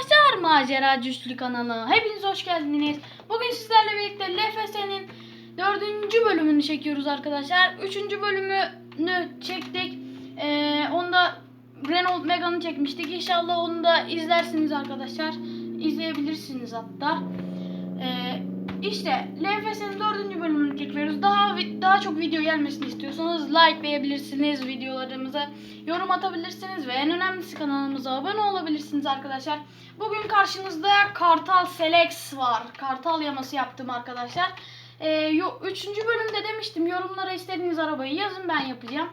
arkadaşlar Macera Cüslü kanalı. Hepiniz hoş geldiniz. Bugün sizlerle birlikte LFS'nin dördüncü bölümünü çekiyoruz arkadaşlar. Üçüncü bölümünü çektik. Ee, onda Renault Megane'ı çekmiştik. İnşallah onu da izlersiniz arkadaşlar. İzleyebilirsiniz hatta. Ee, işte LFS'nin dördüncü bölümünü çekiyoruz. Daha daha çok video gelmesini istiyorsanız likelayabilirsiniz videolarımıza. Yorum atabilirsiniz ve en önemlisi kanalımıza abone olabilirsiniz arkadaşlar. Bugün karşınızda Kartal Selex var. Kartal yaması yaptım arkadaşlar. Ee, yo- üçüncü bölümde demiştim yorumlara istediğiniz arabayı yazın ben yapacağım.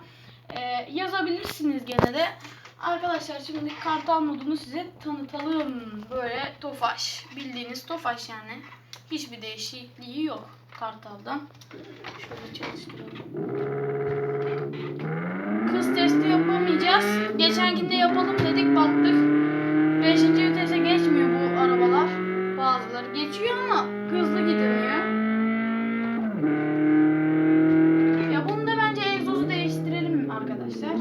Ee, yazabilirsiniz gene de. Arkadaşlar şimdi Kartal modunu size tanıtalım. Tofaş. Bildiğiniz Tofaş yani. Hiçbir değişikliği yok Kartal'dan. Şöyle çalıştıralım. Kız testi yapamayacağız. Geçenkinde yapalım dedik baktık. 5. vitese geçmiyor bu arabalar. Bazıları geçiyor ama hızlı gidemiyor. Ya bunu da bence egzozu değiştirelim arkadaşlar.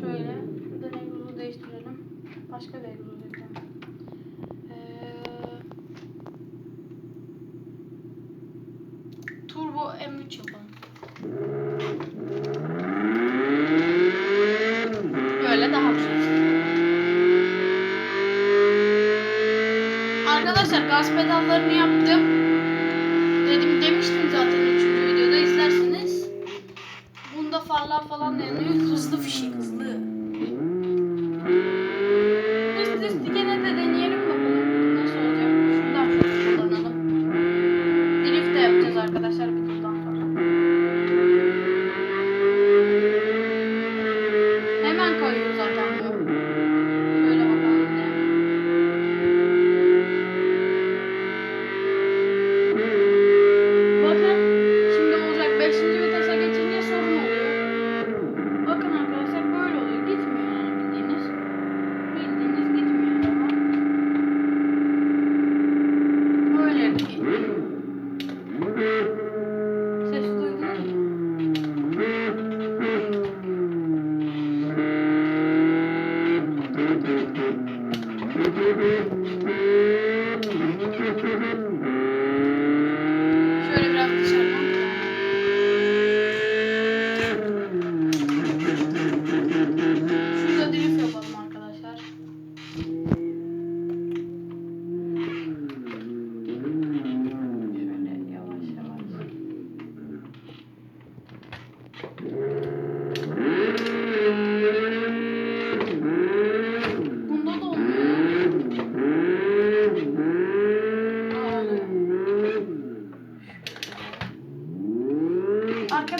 Şöyle. Şuradan egzozu değiştirelim. Başka bir egzoz yapalım. Ee, M3 yapalım. Böyle daha güzel. Arkadaşlar gaz pedallarını yaptım. Dedim demiştim zaten 3. videoda izlersiniz. Bunda farlar falan yanıyor. Hızlı fişek hızlı. Üst üste gene de deneyelim bakalım nasıl olacak. Şuradan şöyle kullanalım. Drift de yapacağız arkadaşlar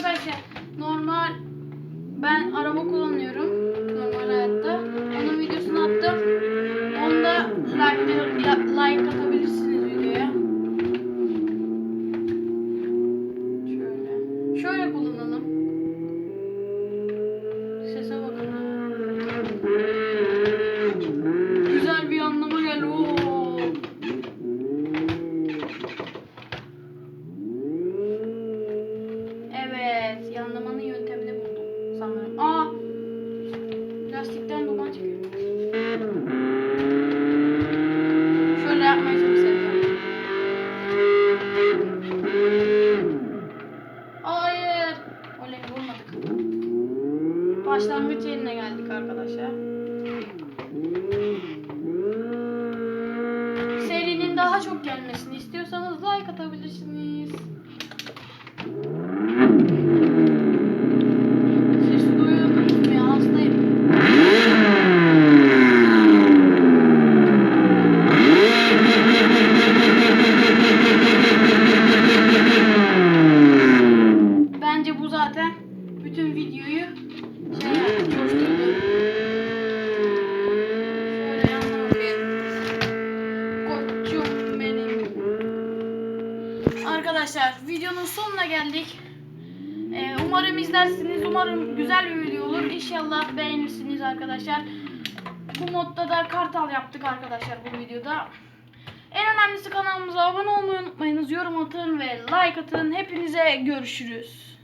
Arkadaşlar normal ben araba kullanıyorum normal hayatta. Onun videosunu attım. Onda like, like atabilirsiniz videoya. Şöyle. Şöyle kullanalım. Başlangıç yerine geldik arkadaşlar. Serinin daha çok gelmesini istiyorsanız like atabilirsiniz. Arkadaşlar videonun sonuna geldik. Ee, umarım izlersiniz. Umarım güzel bir video olur. İnşallah beğenirsiniz arkadaşlar. Bu modda da kartal yaptık arkadaşlar bu videoda. En önemlisi kanalımıza abone olmayı unutmayınız. Yorum atın ve like atın. Hepinize görüşürüz.